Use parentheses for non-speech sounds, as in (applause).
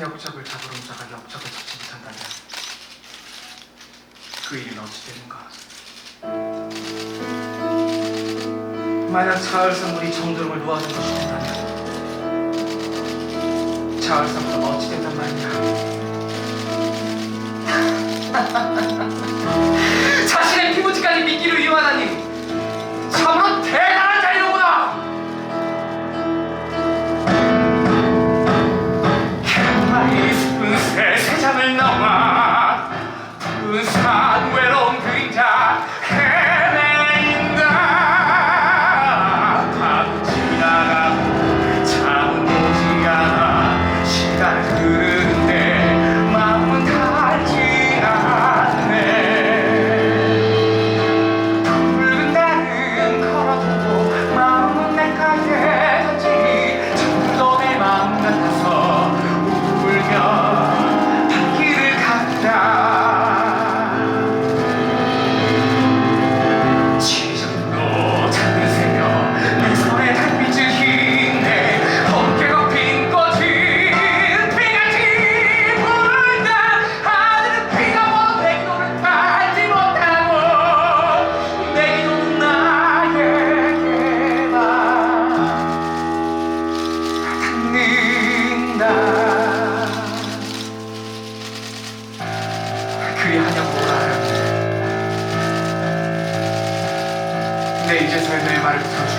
역적을 잡으러 온 자가 역적을 잡지 못한다면 그 일은 어찌 되는가? 만약 자을성물이 정도름을 놓아준 것이 된다면 자을성물은 어찌 된단 말이냐? (laughs) Come. 그리하냐고 알았네. 근데 이제 저의 내 말을 들어주